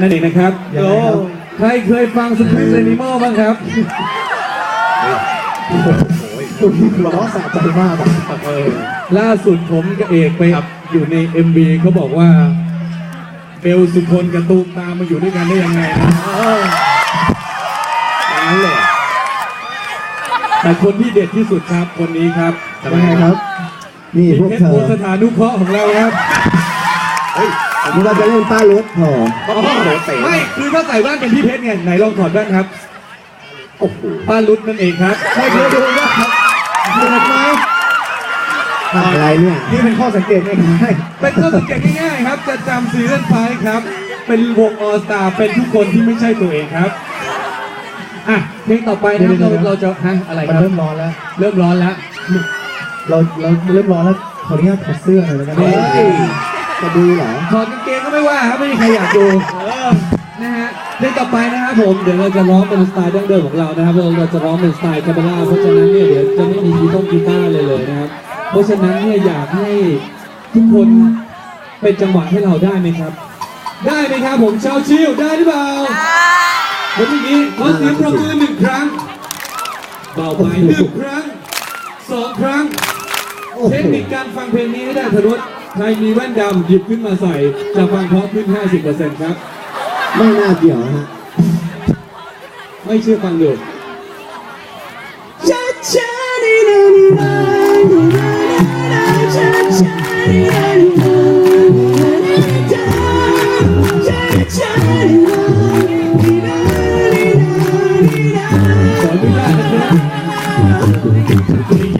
นั่นเองนะครับยังไงครับโอ้ใครเคยฟังสคริปต์เอนิมอลบ้างครับคุณพี่ร้องสะใจมากอะล่าสุดผมกับเอกไปอยู่ใน MV เขาบอกว่าเบลสุพลกับตูมตามมาอยู่ด้วยกันได้ยังไงนะอย่างนั้นเลยแต่คนที่เด็ดที่สุดครับคนนี้ครับยังไงครับ นี่พวกเพชเธรอโอสถานุเคราะห์ของเราครับ ผมว่าจะเล่นป้ารถพอไม่คือถ้าใส่แว่นเป็นพี่เพชรไงไหนลองถอดแว่นครับโอ้โหป้ารุดนั่นเองครับใครเคยดูว่าครับเห็นไหมทำอะไรเนี่ยนี่เป็นข้อสังเกตง่ายเป็นข้อสังเกตง่ายๆครับ จะจำซีรีส์ไฟครับ เป็นวงออสตาเป็นทุกคนที่ไม่ใช่ตัวเองครับอะเพลงต่อไปนะครับเราเราจะฮะอะไรๆคมันรับเริ่มร้อนแล้ว เริ่มร้อนแล้ว เราเราเริ่มร้อนแล้วขออนุญาตถอดเสื้อหน่อยแล้วกันเฮ้ย จะดูเหรอถอดกางเกงก็ไม่ว่าครับไม่มีใครอยากดูนะฮะเพลงต่อไปนะครับผมเดี๋ยวเราจะร้องเป็นสไตล์ดั้งเดิมของเรานะครับเราเราจะร้องเป็นสไตล์คาเบล่าเพราะฉะนั้นเนี่ยเดี๋ยวจะไม่มีกีตงกีตาร์เลยเลยนะครับ เพราะฉะนั้นเนี่ยอยากให้ทุกคนเป็นจังหวะให้เราได้ไหมครับ ได้ไหมครับผมชาวชิวได้หรือเปล่าวันนี้ขอเสียงปรบมือหนึ่งครั้งเบาไปหนึ่งครั้งสองครั้งโอ้โหเทคนิคการฟังเพลงนี้ให้ได้ทะนุถ ใครมีแว่นดำหยิบขึ้นมาใส่จะฟังเพราะขึ้น 50%ครับ ไม่น่าเกี่ยวนะฮะ ไม่เชื่อฟังดูขออนุญาตนะครับ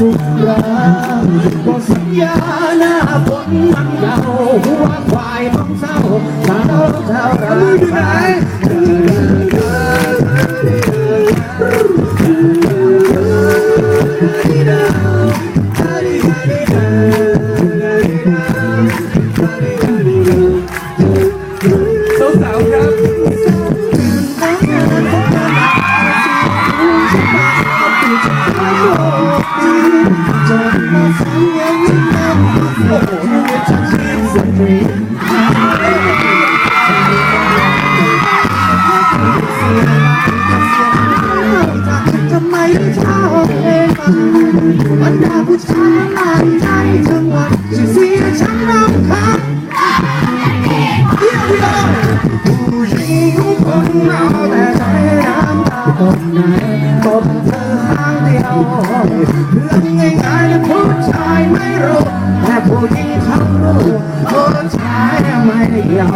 าเบื่อแล้วเมาแล้วเมาจากบางปีทั้งไป ชมก็เลยมายิ่งใหญ่น้ำพาตกเหนื่อยรักมาสุขรักก็สัญญาหน้าฝนมันเก่าหัวควายต้องเศร้าเท่าเท่าไร บรรดาผู้ชายหลายใจทั้งวันชื่อเสียฉันรำคาญเยี่ยมเลยผู้หญิงทุกคนเอาแต่ใจน้ำตาตกไหนตบเธอข้างเดียวเรื่องง่ายๆนะผู้ชายไม่รู้แต่ผู้หญิงเขารู้ผู้ชายไม่เกี่ยว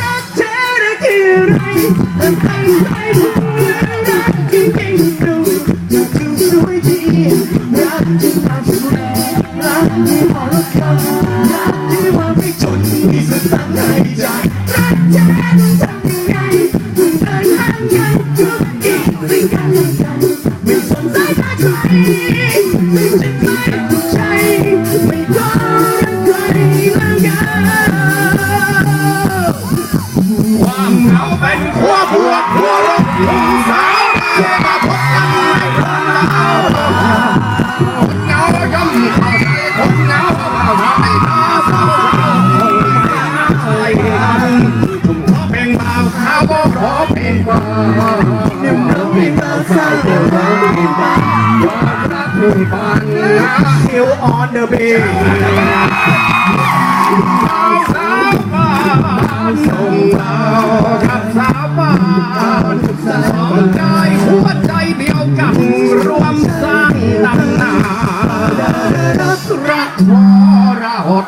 รักเธอได้แค่ไรแต่ใครไม่รู้ ที่มาสุดรักที่พอรักกันรักที่ว่าไม่จนมีสตังค์ให้ใจรักเธอทำยังไงถึงเดินทางทุกอีกไม่กันกัน เป็นบ่าวเดี๋ยวเราไม่ต้องเศร้าเดี๋ยวเราไม่ต้องยอมรับมีปัญหาคิวออนเดอะบีสาวสาวบ้านส่งดาวกับสาวบ้านสองใจหัวใจเดียวกันรวมสร้างตำนานรักรักทรหด